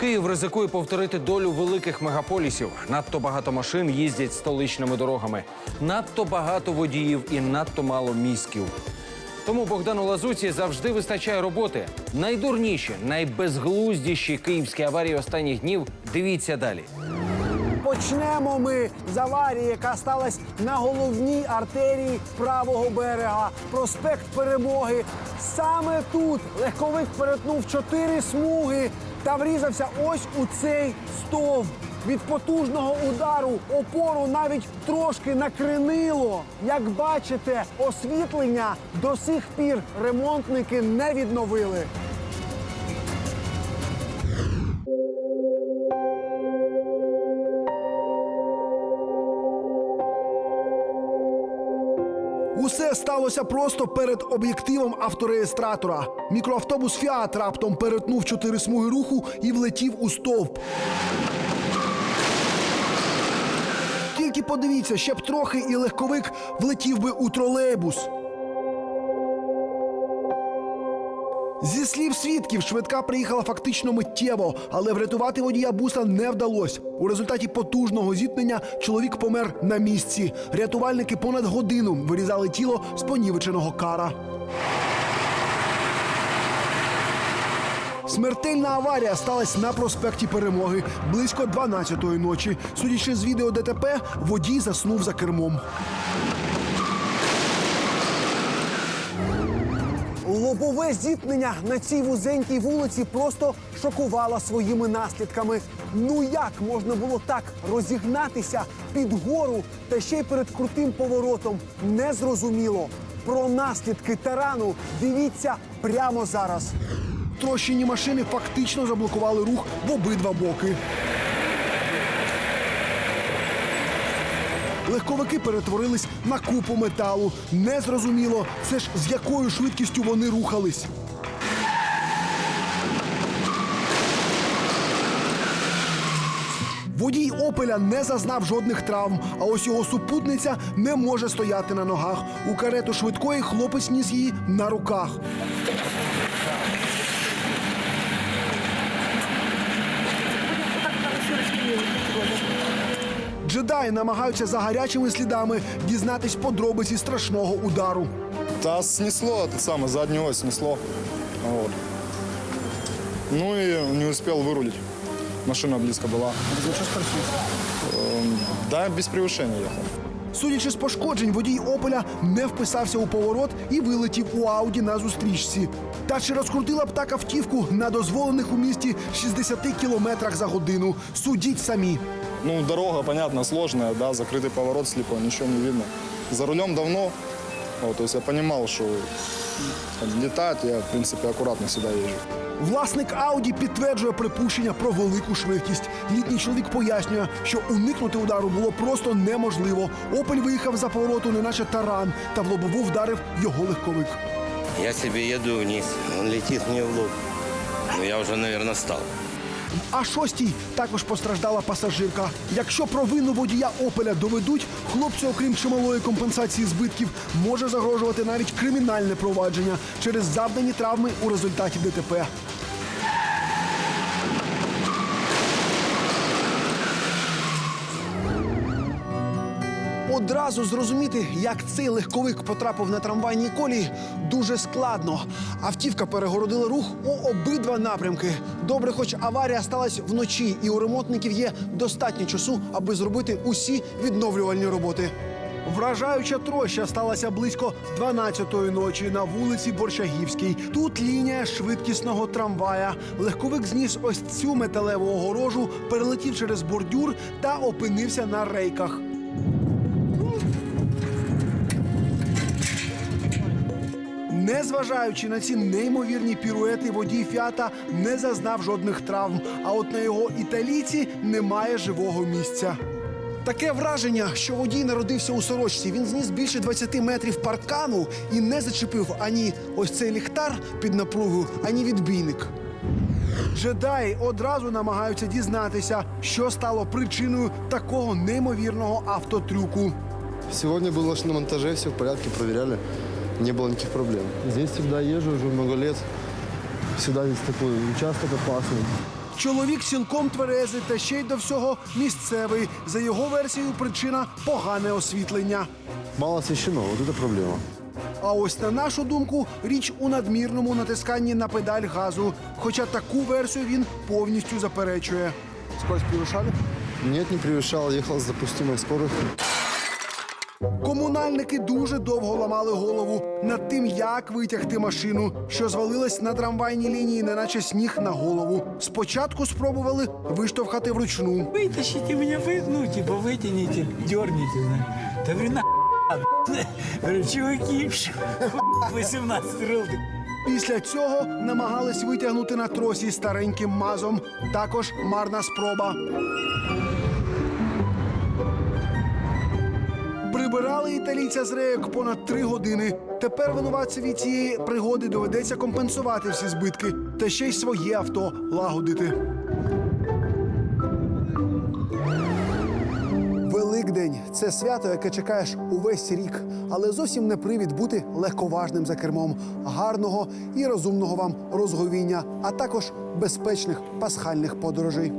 Київ ризикує повторити долю великих мегаполісів. Надто багато машин їздять столичними дорогами, надто багато водіїв і надто мало мізків. Тому Богдану Лазуці завжди вистачає роботи. Найдурніші, найбезглуздіші київські аварії останніх днів. Дивіться далі. Почнемо ми з аварії, яка сталася на головній артерії правого берега. Проспект Перемоги. Саме тут легковик перетнув чотири смуги та врізався ось у цей стовп. Від потужного удару опору навіть трошки накренило. Як бачите, освітлення до сих пір ремонтники не відновили. Усе сталося просто перед об'єктивом автореєстратора. Мікроавтобус Фіат раптом перетнув чотири смуги руху і влетів у стовп. Тільки подивіться, ще б трохи і легковик влетів би у тролейбус. Зі слів свідків, швидка приїхала фактично миттєво, але врятувати водія буса не вдалося. У результаті потужного зіткнення чоловік помер на місці. Рятувальники понад годину вирізали тіло з понівеченого кара. Смертельна аварія сталася на проспекті Перемоги близько 12-ї ночі. Судячи з відео ДТП, водій заснув за кермом. Лобове зіткнення на цій вузенькій вулиці просто шокувало своїми наслідками. Ну як можна було так розігнатися під гору та ще й перед крутим поворотом? Незрозуміло. Про наслідки тарану дивіться прямо зараз. Трощені машини фактично заблокували рух в обидва боки. Легковики перетворились на купу металу. Незрозуміло, це ж з якою швидкістю вони рухались. Водій Опеля не зазнав жодних травм, а ось його супутниця не може стояти на ногах. У карету швидкої хлопець ніс її на руках. Джедаї намагаються за гарячими слідами дізнатись подробиці страшного удару. Да, снесло, это самое, заднюю ось снесло. Вот. Ну и не успел вырулить. Машина близко была. Эм, Да, без превышения ехал. Судячи з пошкоджень, водій Опеля не вписався у поворот і вилетів у Ауді на зустрічці. Та чи розкрутила б так автівку на дозволених у місті 60 кілометрах за годину? Судіть самі. Ну, дорога, понятно, сложная, да, закрытый поворот слепой, ничего не видно. За рулем давно, вот, то есть я понимал, что там, летать, я, в принципі акуратно сюди їжджу. Власник Ауді підтверджує припущення про велику швидкість. Літній чоловік пояснює, що уникнути удару було просто неможливо. Опель виїхав за повороту, неначе таран, та в лобову вдарив його легковик. Я собі їду вниз, він летить мені в лоб. Ну, я вже, мабуть, стал. А шостій також постраждала пасажирка. Якщо провину водія Опеля доведуть, хлопцю, окрім чималої компенсації збитків, може загрожувати навіть кримінальне провадження через завдані травми у результаті ДТП. Одразу зрозуміти, як цей легковик потрапив на трамвайні колії, дуже складно. Автівка перегородила рух у обидва напрямки. Добре, хоч аварія сталася вночі, і у ремонтників є достатньо часу, аби зробити усі відновлювальні роботи. Вражаюча троща сталася близько 12-ї ночі на вулиці Борщагівській. Тут лінія швидкісного трамвая. Легковик зніс ось цю металеву огорожу, перелетів через бордюр та опинився на рейках. Незважаючи на ці неймовірні піруети, водій фіата не зазнав жодних травм. А от на його італійці немає живого місця. Таке враження, що водій народився у сорочці. Він зніс більше 20 метрів паркану і не зачепив ані ось цей ліхтар під напругою, ані відбійник. Джедаї одразу намагаються дізнатися, що стало причиною такого неймовірного автотрюку. Сегодня было на монтаже, все в порядке, проверяли. Не было никаких проблем. Здесь всегда езжу уже много лет. Всегда здесь такой участок опасный. Чоловік цілком тверезий та ще й до всього місцевий. За його версією, причина погане освітлення. Мало освещено, вот это проблема. А ось на нашу думку, річ у надмірному натисканні на педаль газу. Хоча таку версію він повністю заперечує. Скорость превышали? Нет, не превышал, ехал с допустимой скоростью. Комунальники дуже довго ламали голову над тим, як витягти машину, що звалилась на трамвайній лінії, неначе сніг на голову. Спочатку спробували виштовхати вручну. Вытащите меня, вы, ну, типа, вытяните, дерните, знаешь. Да говорю, на Говорю, чуваки, 18 рыл, ты Після цього намагались витягнути на тросі стареньким мазом. Також марна спроба. Прибирали італійця з рейок понад три години. Тепер винуватцеві цієї пригоди доведеться компенсувати всі збитки та ще й своє авто лагодити. Великдень це свято, яке чекаєш увесь рік, але зовсім не привід бути легковажним за кермом, гарного і розумного вам розговіння, а також безпечних пасхальних подорожей.